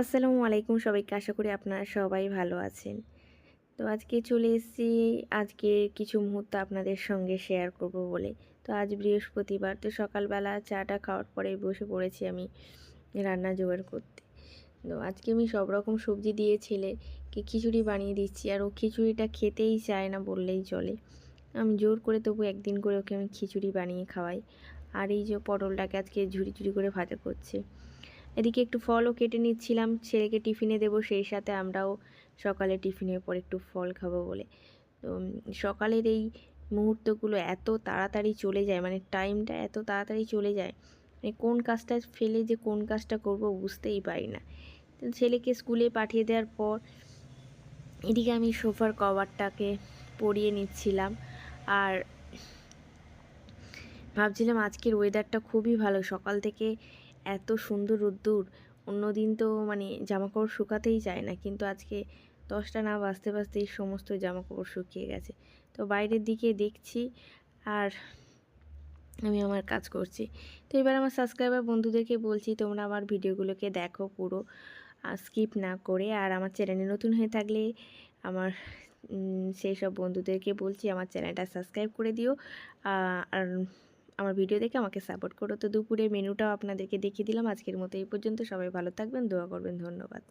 আসসালামু আলাইকুম সবাইকে, আশা করি আপনারা সবাই ভালো আছেন। তো আজকে চলে এসেছি আজকে কিছু মুহূর্ত আপনাদের সঙ্গে শেয়ার করব বলে। তো আজ বৃহস্পতিবার, তো সকালবেলা চাটা খাওয়ার পরে বসে পড়েছি আমি রান্না জোগাড় করতে। তো আজকে আমি সব রকম সবজি দিয়ে ছেলেকে খিচুড়ি বানিয়ে দিচ্ছি, আর ও খিচুড়িটা খেতেই চায় না বললেই চলে। আমি জোর করে তবু একদিন করে ওকে আমি খিচুড়ি বানিয়ে খাওয়াই। আর এই যে পটলটাকে আজকে ঝুড়ি ঝুড়ি করে ভাজা করছে। এদিকে একটু ফলও কেটে নিচ্ছিলাম, ছেলেকে টিফিনে দেবো, সেই সাথে আমরাও সকালে টিফিনের পর একটু ফল খাব বলে। তো সকালের এই মুহূর্তগুলো এত তাড়াতাড়ি চলে যায় মানে টাইমটা এত তাড়াতাড়ি চলে যায় মানে কোন কাজটা ফেলে যে কোন কাজটা করব বুঝতেই পারি না। তো ছেলেকে স্কুলে পাঠিয়ে দেওয়ার পর এদিকে আমি সোফার কভারটাকে পরিয়ে নিচ্ছিলাম আর ভাবছিলাম আজকের ওয়েদারটা খুবই ভালো, সকাল থেকে এত সুন্দর রোদ্দুর। অন্যদিন তো মানে জামাকাপড় শুকাতেই যায় না। কিন্তু আজকে দশটা না বাজতে বাজতে এই সমস্ত জামাকাপড় শুকিয়ে গেছে। তো বাইরের দিকে দেখছি আর আমি আমার কাজ করছি। তো এবার আমার সাবস্ক্রাইবার বন্ধুদেরকে বলছি, তোমরা আমার ভিডিওগুলোকে দেখো পুরো স্কিপ না করে। আর আমার চ্যানেলে নতুন হয়ে থাকলে আমার সেই সব বন্ধুদেরকে বলছি, আমার চ্যানেলটা সাবস্ক্রাইব করে দিও। আর আমার ভিডিও দেখে আমাকে সাপোর্ট করো। তো দুপুরের মেনুটাও আপনাদেরকে দেখিয়ে দিলাম। আজকের মতো এই পর্যন্ত। সবাই ভালো থাকবেন, দোয়া করবেন, ধন্যবাদ।